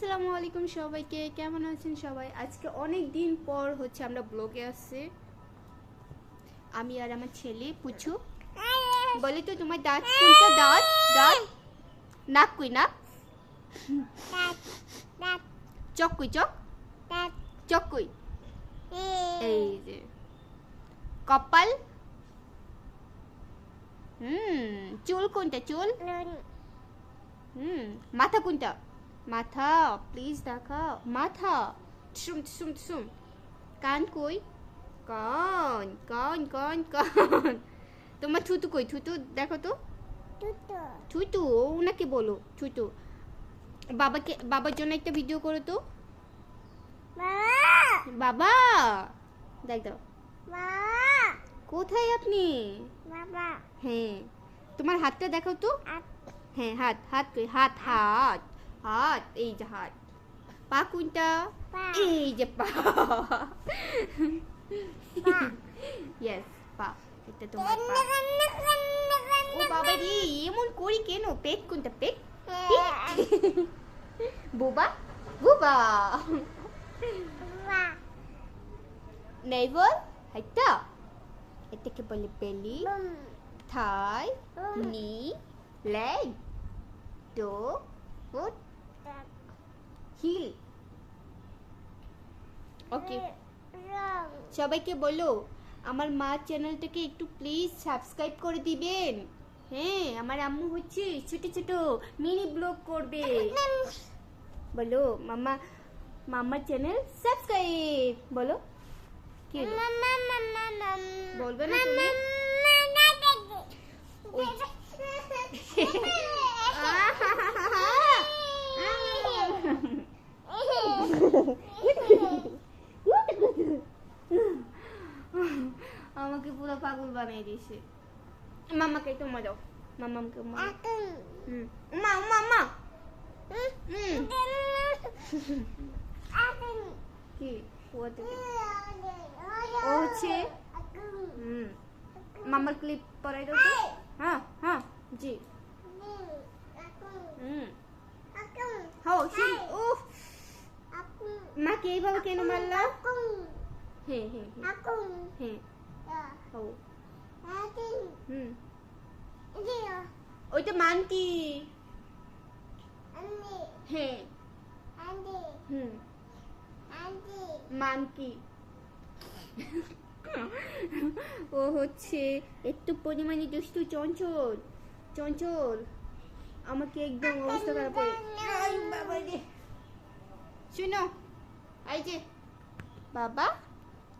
আসসালামু আলাইকুম সবাইকে, কেমন আছেন সবাই? আজকে অনেক দিন পর হচ্ছে আমরা ব্লগে আসছে। আমি আর আমার ছেলে পুচু। বলে তো, তোমার দাঁত কোনটা? দাঁত? দাঁত? নাক কই, নাক? চক কই, চক? চক কই? এই যে। কপাল? হুম, চুল কোনটা? চুল? হুম, মাথা কোনটা? মাথা প্লিজ দেখাও। মাথা শুম শুম শুম কান কই? কান কান কান কান। তোমার থুতু কই? থুতু দেখো তো। থুতু। ও ওনাকে বলো থুতু। বাবাকে বাবার জন্য একটা ভিডিও করো তো। বাবা! দেখ দাও কোথায় আপনি? হ্যাঁ। তোমার হাতটা দেখো তো। হ্যাঁ হাত হাত কই? হাত। হাত হাত এই যে হাত পা কোনটা এই যে পা ইয়েস পা এটা তোমার পা ও বাবা রে এমন করি কেন পেট কোনটা পেট বুবা বুবা নেইভার হাইটা এটাকে বলে বেলি থাই নি leg. Toe foot. Heel ওকে সবাইকে বলো আমার মা চ্যানেলটাকে একটু প্লিজ সাবস্ক্রাইব করে দিবেন হ্যাঁ আমার আম্মু হচ্ছে ছোট ছোট মিনি ব্লগ করবে বলো মামা মামার চ্যানেল সাবস্ক্রাইব বলো কি হলো? বলবে না তুমি ওই আমাকে পুরো পাগল বানিয়ে দিয়েছে। মামাকে তো মজাও মামাকে মা মা মা। কি? ও হচ্ছে মামার ক্লিপ পরাই দাও তো। হ্যাঁ হ্যাঁ জি। হুম। হো শুন উফ। মাকে এইভাবে কেন মারলা? হ্যাঁ হ্যাঁ হ্যাঁ ওইটা মানকি। হ্যাঁ। হুম। মানকি। ও হচ্ছে একটু পরিমাণে দুষ্টু চঞ্চল। চঞ্চল আমাকে একদম অবস্থা খারাপ করে শুনো এই যে বাবা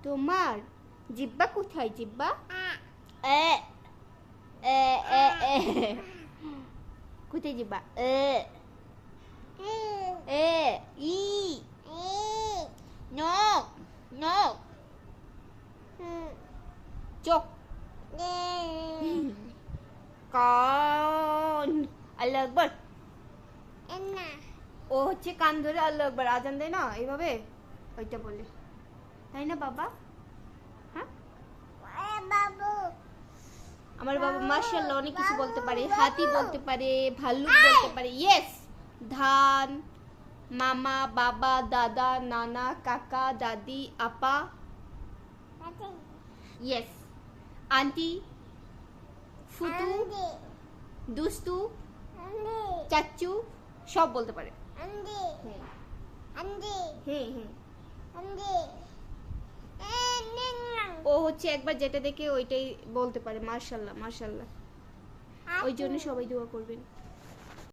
তোমার জিব্বা কোথায় জিব্বা? কোথায় জিব্বা? এ। এ। ই। নক নক চোখ। কান আল্লাহ আকবর। ও হচ্ছে কান ধরে আল্লাহ আকবর। আজান দেয় না এইভাবে? ওইটা বলে। তাই না বাবা হ্যাঁ আমার বাবা মার্শাল্লাহ অনেক কিছু বলতে পারে হাতি বলতে পারে ভাল্লুক বলতে পারে ইয়েস ধান মামা বাবা দাদা নানা কাকা দাদি আপা। ইয়েস আন্টি ফুটু দুস্তু চাচু সব বলতে পারে। হ্যাঁ। হ্যাঁ হচ্ছে একবার যেটা দেখে ওইটাই বলতে পারে মার্শাল্লাহ মার্শাল্লাহ ওই জন্য সবাই দোয়া করবেন।